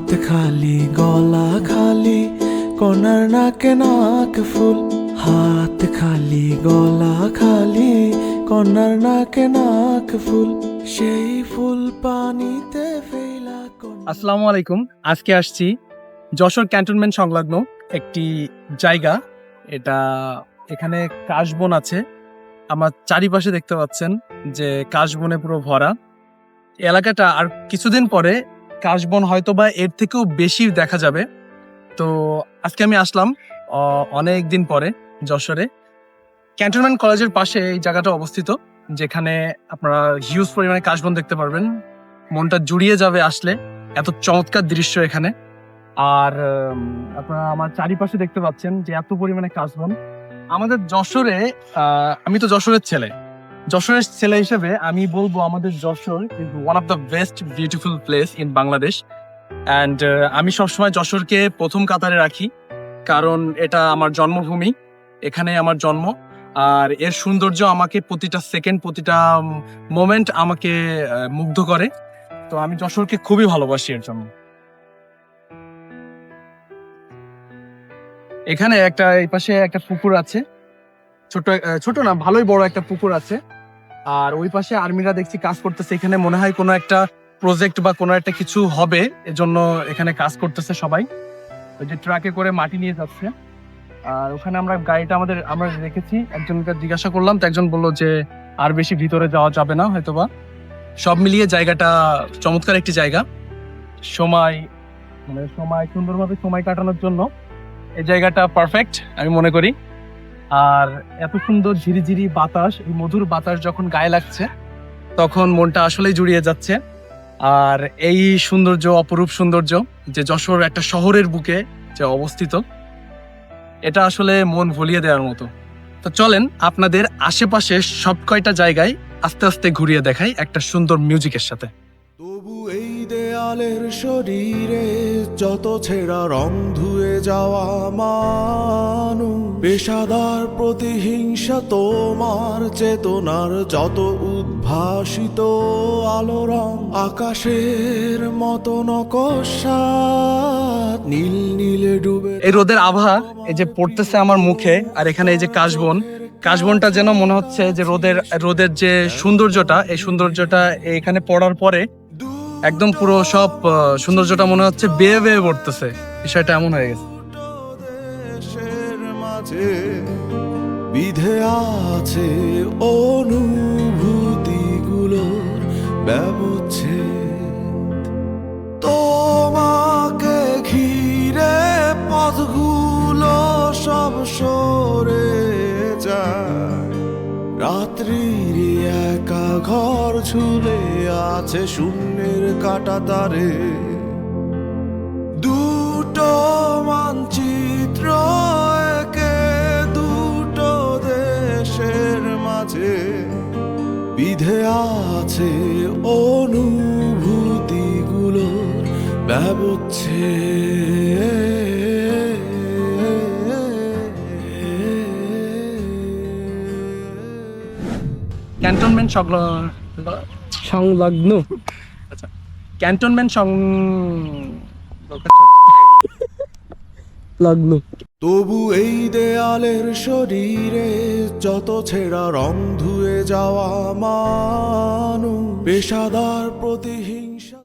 হাত খালি, গলা খালি, কনার নাকে নাক ফুল। হাত খালি, গলা খালি, কনার নাকে নাক ফুল। সেই ফুল পানিতে ফেলা আসসালামু আলাইকুম। আজকে আসছি যশোর ক্যান্টনমেন্ট সংলগ্ন একটি জায়গা। এটা এখানে কাশবন আছে। আমার চারিপাশে দেখতে পাচ্ছেন যে কাশবনে পুরো ভরা। এলাকাটা আর কিছুদিন পরে কাশবন হয়তো বা এর থেকেও বেশি দেখা যাবে। তো আজকে আমি আসলাম অনেক দিন পরে যশোরে। ক্যান্টনমেন্ট কলেজের পাশে এই জায়গাটা অবস্থিত, যেখানে আপনারা হিউজ পরিমাণে কাশবন দেখতে পারবেন। মনটা জুড়িয়ে যাবে আসলে, এত চমৎকার দৃশ্য এখানে। আর আপনারা আমার চারিপাশে দেখতে পাচ্ছেন যে এত পরিমাণে কাশবন। আমাদের যশোরে আমি তো যশোরের ছেলে। যশোরের ছেলে হিসেবে আমি বলব আমাদের Jashore is one of the best beautiful place in Bangladesh and আমি সবসময় যশোরকে প্রথম কাতারে রাখি, কারণ এটা আমার জন্মভূমি এখানে আমার জন্ম। আর এর সৌন্দর্য আমাকে প্রতিটা সেকেন্ড প্রতিটা মোমেন্ট আমাকে মুগ্ধ করে। তো আমি যশোরকে খুবই ভালোবাসি এর জন্য। এখানে একটা, এই পাশে একটা পুকুর আছে। ছোট ছোট না, ভালোই বড় একটা পুকুর আছে। আর ওই পাশে আর্মিরা দেখছি কাজ করতেছে। এখানে মনে হয় কোনো একটা প্রজেক্ট বা কোনো একটা কিছু হবে, এজন্য এখানে কাজ করতেছে সবাই। ওই যে ট্রাকে করে মাটি নিয়ে যাচ্ছে। আর ওখানে আমরা গাড়িটা আমাদের, আমরা রেখেছি। একজনকে জিজ্ঞাসা করলাম, তো একজন বলল যে আর বেশি ভিতরে যাওয়া যাবে না, হয়তোবা। সব মিলিয়ে জায়গাটা চমৎকার একটি জায়গা। সময় মানে সময় সুন্দরভাবে সময় কাটানোর জন্য এই জায়গাটা পারফেক্ট আমি মনে করি। আর এত সুন্দর ঝিরিঝিরি বাতাস, এই মধুর বাতাস যখন গায়ে লাগছে, তখন মনটা আসলেই জুড়িয়ে যাচ্ছে। আর এই সৌন্দর্য, অপরূপ সৌন্দর্য, যে যশোর একটা শহরের বুকে যে অবস্থিত, এটা আসলে মন ভুলিয়ে দেওয়ার মতো। তো চলেন আপনাদের আশেপাশে সব কয়টা জায়গায় আস্তে আস্তে ঘুরিয়ে দেখাই একটা সুন্দর মিউজিকের সাথে। তবু এই দেয়ালের শরীরে যত ছেঁড়া রং ধুয়ে যাওয়া মানু, পেশাদার প্রতিহিংসা তোমার চেতনার যত উদ্ভাসিত আলো রং, আকাশের মতো নকশাত নীল নীলে ডুবে এই রোদের আভা, এই যে পড়তেছে আমার মুখে, আর এখানে এই যে কাশবন, কাশবনটা যেন মনে হচ্ছে যে রোদের রোদের যে সৌন্দর্যটা, এই সৌন্দর্যটা এখানে পড়ার পরে একদম পুরো সব সৌন্দর্যটা মনে হচ্ছে বেয়ে বেয়ে পড়তেছে। বিষয়টা এমন হয়ে গেছে। বিধে আছে অনুভূতিগুলোর ব্যবচ্ছেদ। তোমাকে ঘিরে পথগুলো সব সরে যায়। রাত্রির একা ঘর ঝুলে আছে শূন্যের কাটা তারে। দুটো মানচিত্র একে দুটো দেশের মাঝে। বিধে আছে অনুভূতিগুলোর ব্যবচ্ছে ক্যান্টনমেন্ট সংলগ্ন। সংলগ্ন ক্যান্টনমেন্ট সং লগ্ন। তবু এই দেয়ালের শরীরে যত ছেঁড়া রং ধুয়ে যাওয়া মানু পেশাদার প্রতিহীন